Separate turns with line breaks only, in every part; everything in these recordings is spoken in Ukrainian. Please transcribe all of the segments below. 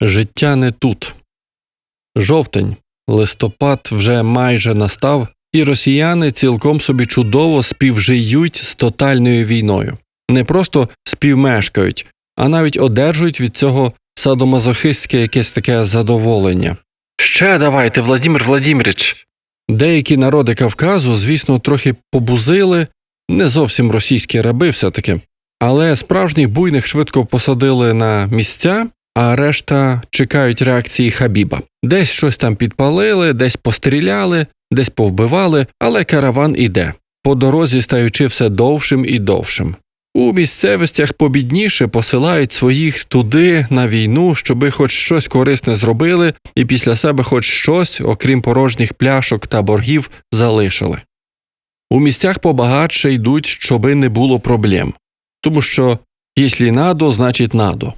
Життя не тут. Жовтень, листопад вже майже настав, і росіяни цілком собі чудово співжиють з тотальною війною. Не просто співмешкають, а навіть одержують від цього садомазохистське якесь таке задоволення. Ще давайте, Владимир Владимирович. Деякі народи Кавказу, звісно, трохи побузили, не зовсім російські раби все-таки, але справжніх буйних швидко посадили на місця, а решта чекають реакції Хабіба. Десь щось там підпалили, десь постріляли, десь повбивали, але караван іде, по дорозі стаючи все довшим і довшим. У місцевостях побідніше посилають своїх туди на війну, щоби хоч щось корисне зробили, і після себе хоч щось, окрім порожніх пляшок та боргів, залишили. У місцях побагатше йдуть, щоби не було проблем, тому що «якщо надо, значить надо.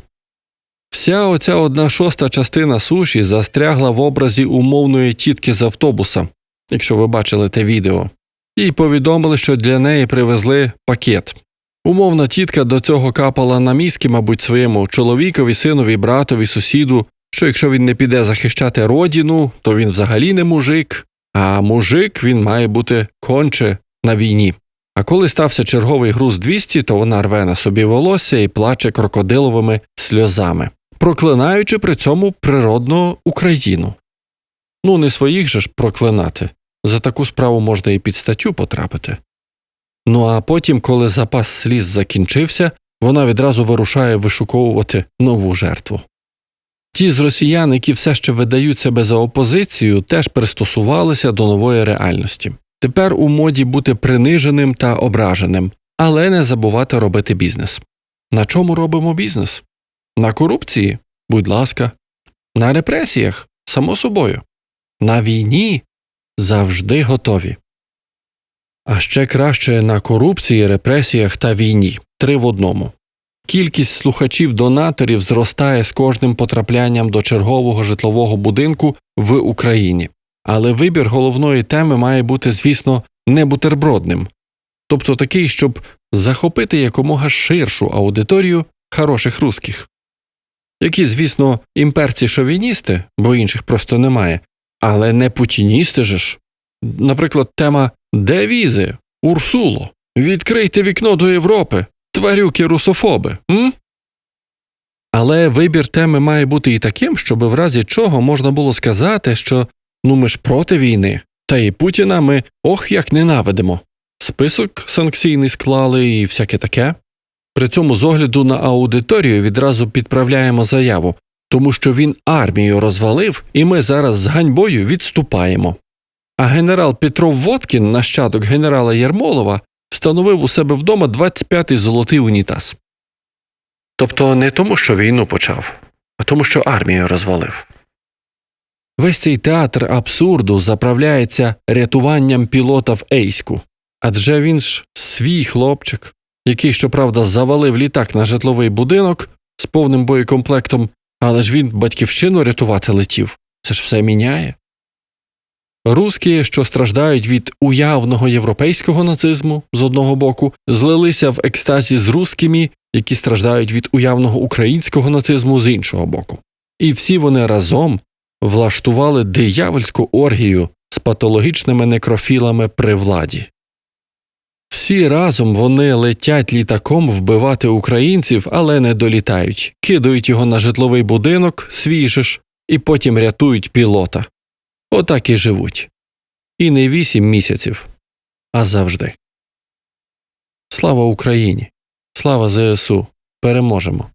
Вся оця одна шоста частина суші застрягла в образі умовної тітки з автобуса, якщо ви бачили те відео, і повідомили, що для неї привезли пакет. Умовна тітка до цього капала на мізки, мабуть, своєму чоловікові, синові, братові, сусіду, що якщо він не піде захищати родину, то він взагалі не мужик, а мужик він має бути конче на війні. А коли стався черговий груз 200, то вона рве на собі волосся і плаче крокодиловими сльозами, проклинаючи при цьому природну Україну. Ну, не своїх же ж проклинати. За таку справу можна і під статтю потрапити. Ну а потім, коли запас сліз закінчився, вона відразу вирушає вишуковувати нову жертву. Ті з росіян, які все ще видають себе за опозицію, теж пристосувалися до нової реальності. Тепер у моді бути приниженим та ображеним, але не забувати робити бізнес. На чому робимо бізнес? На корупції? Будь ласка, на репресіях, само собою, на війні завжди готові. А ще краще на корупції, репресіях та війні три в одному. Кількість слухачів донаторів зростає з кожним потраплянням до чергового житлового будинку в Україні, але вибір головної теми має бути, звісно, не бутербродним, тобто такий, щоб захопити якомога ширшу аудиторію хороших русських, які, звісно, імперці шовіністи, бо інших просто немає, але не путіністи же ж. Наприклад, тема Де візи? Урсуло. Відкрийте вікно до Європи. Тварюки русофоби. М? Але вибір теми має бути і таким, щоб в разі чого можна було сказати, що ну ми ж проти війни, та і Путіна ми ох як ненавидимо. Список санкційний склали і всяке таке. При цьому з огляду на аудиторію відразу підправляємо заяву, тому що він армію розвалив, і ми зараз з ганьбою відступаємо. А генерал Петров Водкін, нащадок генерала Єрмолова, встановив у себе вдома 25-й золотий унітаз. Тобто не тому, що війну почав, а тому, що армію розвалив. Весь цей театр абсурду заправляється рятуванням пілота в Ейську, адже він ж свій хлопчик, який, щоправда, завалив літак на житловий будинок з повним боєкомплектом, але ж він батьківщину рятувати летів. Це ж все міняє. Руські, що страждають від уявного європейського нацизму з одного боку, злилися в екстазі з рускими, які страждають від уявного українського нацизму з іншого боку. І всі вони разом влаштували диявольську оргію з патологічними некрофілами при владі. Всі разом вони летять літаком вбивати українців, але не долітають, кидають його на житловий будинок, свій ж, і потім рятують пілота. Отак і живуть. І не вісім місяців, а завжди. Слава Україні! Слава ЗСУ! Переможемо!